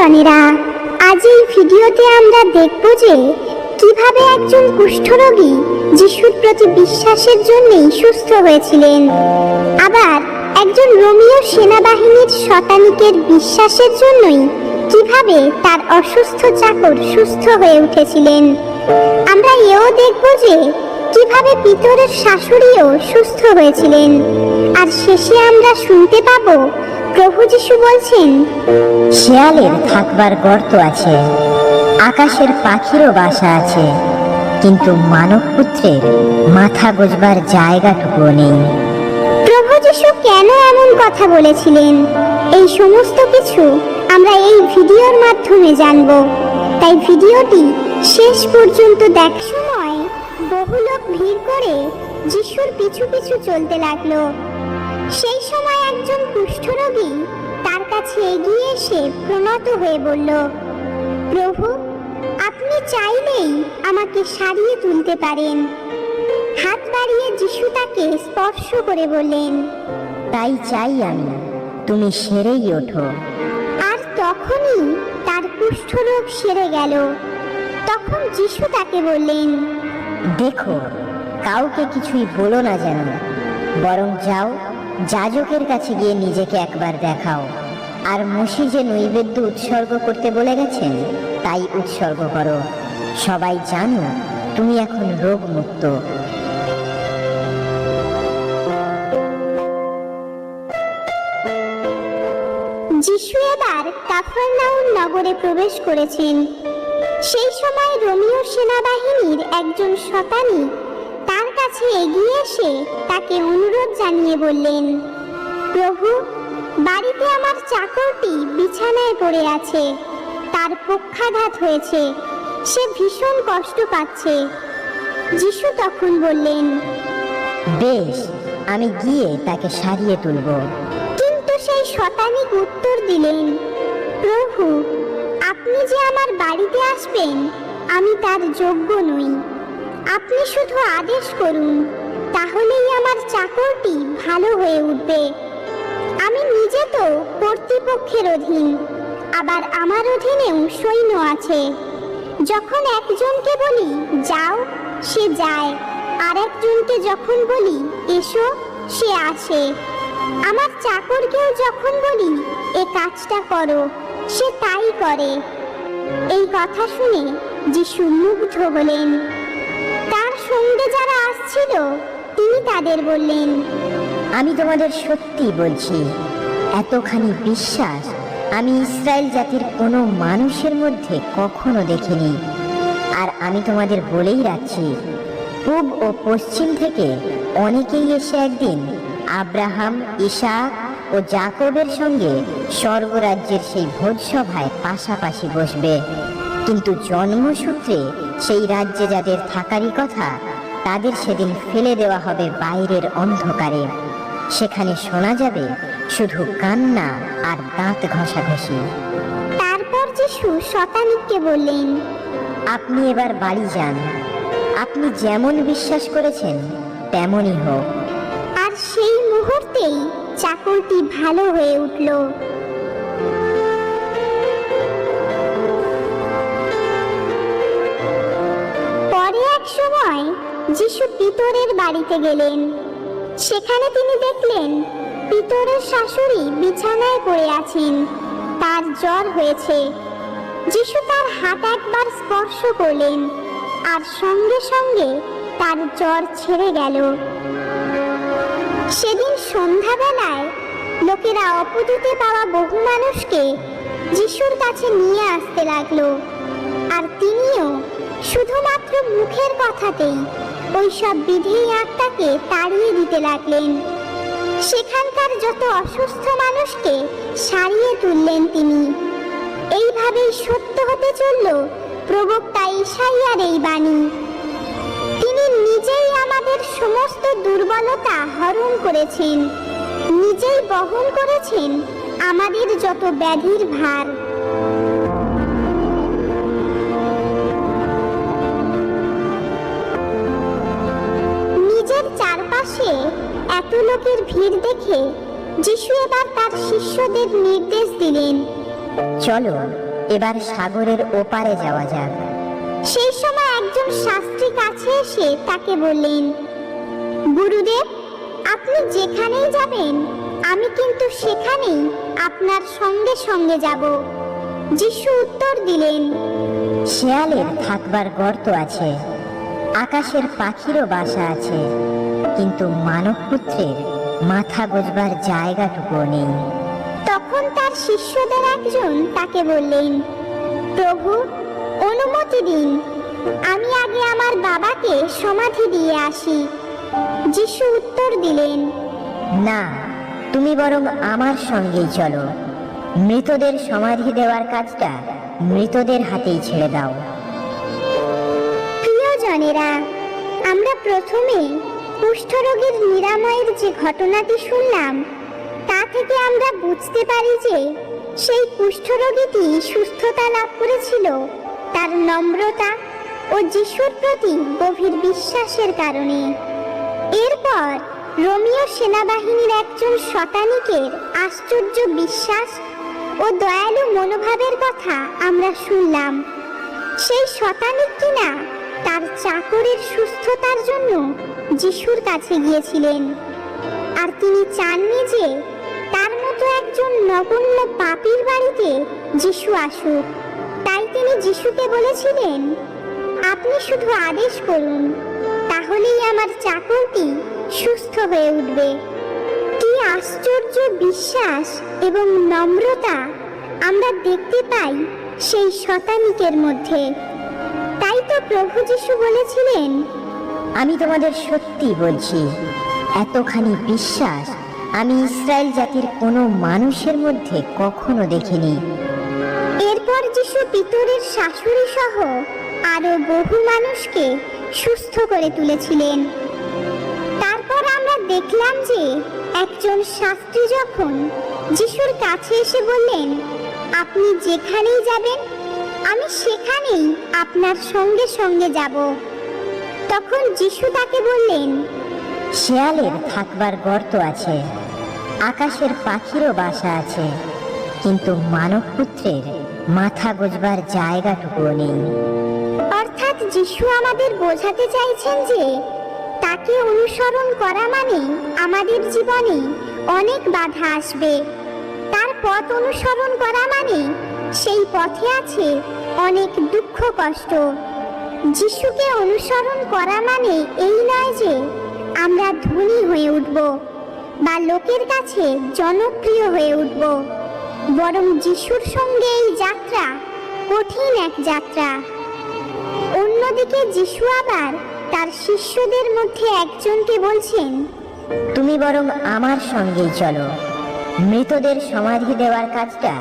প্রিয়জনেরা আজ এই ভিডিওতে আমরা দেখব যে কীভাবে একজন কুষ্ঠরোগী যিশুর প্রতি বিশ্বাসের জন্যই সুস্থ হয়েছিলেন। আবার একজন রোমিও সেনাবাহিনীর শতানিকের বিশ্বাসের জন্যই কীভাবে তার অসুস্থ চাকর সুস্থ হয়ে উঠেছিলেন। আমরা এও দেখব যে কীভাবে পিতরের শাশুড়িও সুস্থ হয়েছিলেন। আর শেষে আমরা শুনতে পাবো প্রভু যিশু বলছেন শেয়ালের থাকবার গর্ত আছে আকাশের পাখিরও বাসা আছে কিন্তু মানব পুত্রের মাথা গোজবার জায়গাটুকুও নেই। প্রভু যিশু কেন এমন কথা বলেছিলেন? এই সমস্ত কিছু আমরা এই ভিডিওর মাধ্যমে জানব। তাই ভিডিওটি শেষ পর্যন্ত দেখ সময় বহু লোক ভিড় করে যিশুর পিছু পিছু চলতে লাগল। সেই সময় একজন কুষ্ঠরোগী তার কাছে এগিয়ে এসে প্রণত হয়ে বলল প্রভু আপনি চাইলেই আমাকে সারিয়ে তুলতে পারেন। হাত বাড়িয়ে যিশু তাকে স্পর্শ করে বললেন তাই চাই আমি তুমি সেরেই ওঠো। আর তখনই তার কুষ্ঠরোগ সেরে গেল। তখন যিশু তাকে বললেন দেখো কাউকে কিছুই বলো না যেন বরং যাও যাজকের কাছে গিয়ে নিজেকে একবার দেখাও। আর মসি যে নৈবেদ্য উৎসর্গ করতে বলে গেছেন, তাই উৎসর্গ করো। সবাই জানো, তুমি এখন রোগমুক্ত। যিশু এবার কাফারনাউম নগরে প্রবেশ করেছেন। সেই সময় রোমিও সেনাবাহিনীর একজন শতানি কাছে এগিয়ে এসে তাকে অনুরোধ জানিয়ে বললেন প্রভু বাড়িতে আমার চাকরটি বিছানায় পড়ে আছে। তার পক্ষাঘাত হয়েছে। সে ভীষণ কষ্ট পাচ্ছে। যিশু তখন বললেন বেশ আমি গিয়ে তাকে সারিয়ে তুলবো। কিন্তু সেই শতানিক উত্তর দিলেন প্রভু আপনি যে আমার বাড়িতে আসবেন আমি তার যোগ্য নই। আপনি শুধু আদেশ করুন, তাহলেই আমার চাকরটি ভালো হয়ে উঠবে। আমি নিজে তো কর্তৃপক্ষের অধীন, আবার আমার অধীনেও সৈন্য আছে। যখন একজনকে বলি, যাও, সে যায়। আর একজনকে যখন বলি, এসো, সে আসে। আমার চাকরকেও যখন বলি, এ কাজটা করো, সে তাই করে। এই কথা শুনে যিশু মুগ্ধ হলেন। সঙ্গে যারা আসছিল, তিনি তাদের বললেন, আমি তোমাদের সত্যি বলছি, এতখানি বিশ্বাস আমি ইসরায়েল জাতির কোনো মানুষের মধ্যে কখনো দেখিনি। আর আমি তোমাদের বলেই রাখছি, পূব ও পশ্চিম থেকে অনেকেই এসে একদিন আব্রাহাম ইসাক ও জাকবের সঙ্গে স্বর্গরাজ্যের সেই ভোজসভায় পাশাপাশি বসবে। কিন্তু জন্মসূত্রে সেই রাজ্যে যাদের থাকারই কথা তাদের সেদিন ফেলে দেওয়া হবে বাইরের অন্ধকারে। সেখানে শোনা যাবে শুধু কান্না আর দাঁত ঘষাঘষি। তারপর যিশু শতানিককে বললেন আপনি এবার বাড়ি যান। আপনি যেমন বিশ্বাস করেছেন তেমনই হোক। আর সেই মুহূর্তেই চাকরটি ভালো হয়ে উঠল। যিশু পিতরের বাড়িতে গেলেন। সেখানে তিনি দেখলেন, পিতরের শাশুড়ি বিছানায় পড়ে আছেন। তার জ্বর হয়েছে। যিশু তার হাত একবার স্পর্শ করলেন, আর সঙ্গে সঙ্গে তার জ্বর ছেড়ে গেল। সেদিন সন্ধ্যাবেলায় লোকেরা অপুদিতে পাওয়া বহু মানুষকে যিশুর কাছে নিয়ে আসতে লাগল, আর তিনিও শুধুমাত্র মুখের কথাতেই ওই সব বিধেয় আত্মাকে তাড়িয়ে দিতে লাগলেন। সেখানকার যত অসুস্থ মানুষকে সারিয়ে তুললেন তিনি। এইভাবেই সত্য হতে চলল প্রবক্তা ঈশাইয়ার এই বাণী। তিনি নিজেই আমাদের সমস্ত দুর্বলতা হরণ করেছেন, নিজেই বহন করেছেন আমাদের যত ব্যাধির ভার। এত লোকের ভিড় দেখে যিশু এবার তার শিষ্যদের নির্দেশ দিলেন চলো এবার সাগরের ওপারে যাওয়া যাক। সেই সময় একজন শাস্ত্রী কাছে এসে তাকে বললেন গুরুদেব আপনি যেখানেই যাবেন আমি কিন্তু সেখানেই আপনার সঙ্গে সঙ্গে যাব। যিশু উত্তর দিলেন শেয়ালের থাকবার গর্ত আছে আকাশের পাখিরও বাসা আছে। কিন্তু মানব পুত্রের মাথা গোজবার জায়গাটুকুও নেই। তখন তার শিষ্যদের একজন তাকে বললেন প্রভু অনুমতি দিন। আমি আগে আমার বাবাকে সমাধি দিয়ে আসি। যিশু উত্তর দিলেন না তুমি বরং আমার সঙ্গেই চলো। মৃতদের সমাধি দেওয়ার কাজটা মৃতদের হাতেই ছেড়ে দাও। প্রিয়জনেরা আমরা প্রথমে কুষ্ঠরোগের নিরাময়ের যে ঘটনাটি শুনলাম, তা থেকে আমরা বুঝতে পারি যে সেই কুষ্ঠরোগীটি সুস্থতা লাভ করেছিল, তার নম্রতা ও যিশুর প্রতি গভীর বিশ্বাসের কারণে। এরপর রোমিও সেনাবাহিনীর একজন শতানিকের আশ্চর্য বিশ্বাস ও দয়ালু মনোভাবের কথা আমরা শুনলাম। সেই শতানিক কিনা তার চাকরের সুস্থতার জন্য যিশুর কাছে গিয়েছিলেন। আর তিনি চাননি যে তার মতো একজন নগণ্য পাপীর বাড়িতে যিশু আসুক। তাই তিনি যিশুকে বলেছিলেন, আপনি শুধু আদেশ করুন, তাহলেই আমার চাকরটি সুস্থ হয়ে উঠবে। কি আশ্চর্য বিশ্বাস এবং নম্রতা আমরা দেখতে পাই সেই শতানিকের মধ্যে। প্রভু যিশু বলেছিলেন, আমি তোমাদের সত্যি বলছি, এতখানি বিশ্বাস আমি ইসরায়েল জাতির কোনো মানুষের মধ্যে কখনো দেখিনি। এরপর যিশু পিতরের শাশুড়ি সহ আরও বহু মানুষকে সুস্থ করে তুলেছিলেন। তারপর আমরা দেখলাম যে একজন শাস্ত্রী যখন যিশুর কাছে এসে বললেন, আপনি যেখানেই যাবেন আমি সেখানেই আপনার সঙ্গে সঙ্গে যাব। তখন যিশু তাকে বললেন শেয়ালের থাকবার গর্ত আছে আকাশের পাখিরও বাসা আছে কিন্তু মানব পুত্রের মাথা গোজবার জায়গাটুকুও নেই। অর্থাৎ যিশু আমাদের বোঝাতে চাইছেন যে তাকে অনুসরণ করা মানে আমাদের জীবনে অনেক বাধা আসবে। তার পথ অনুসরণ করা মানে সেই পথে আছে অনেক দুঃখ কষ্ট। যিশুকে অনুসরণ করা মানে এই নয় যে আমরা ধনী হয়ে উঠব বা লোকের কাছে জনপ্রিয় হয়ে উঠব। বরং যিশুর সঙ্গে এই যাত্রা কঠিন এক যাত্রা। অন্যদিকে যিশু আবার তার শিষ্যদের মধ্যে একজনকে বলছেন, তুমি বরং আমার সঙ্গেই চলো। মৃতদের সমাধি দেওয়ার কাজটা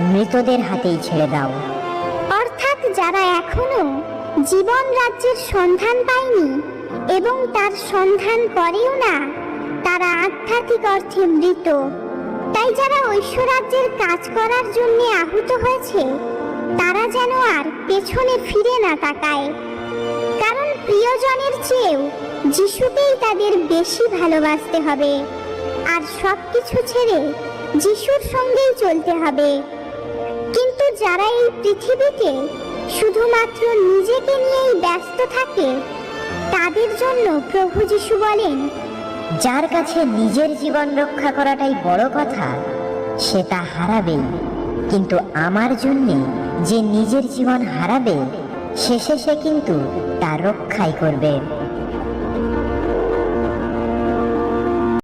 মৃতদের হাতেই ছেড়ে দাও। অর্থাৎ যারা এখনও জীবন রাজ্যের সন্ধান পায়নি এবং তার সন্ধান করেও না, তারা আধ্যাত্মিক অর্থে মৃত। তাই যারা ঐশ্বরাজ্যের কাজ করার জন্য আহত হয়েছে, তারা যেন আর পেছনে ফিরে না তাকায়। কারণ প্রিয়জনের চেয়েও যিশুকেই তাদের বেশি ভালোবাসতে হবে। আর সব কিছু ছেড়ে যিশুর সঙ্গেই চলতে হবে। যারা এই পৃথিবীতে শুধুমাত্র নিজেকে নিয়েই ব্যস্ত থাকে, তাদের জন্য প্রভু যিশু বলেন, যার কাছে নিজের জীবন রক্ষা করাটাই বড় কথা, সে তা হারাবেই কিন্তু আমার জন্যে যে নিজের জীবন হারাবে, শেষে সে কিন্তু তা রক্ষাই করবে।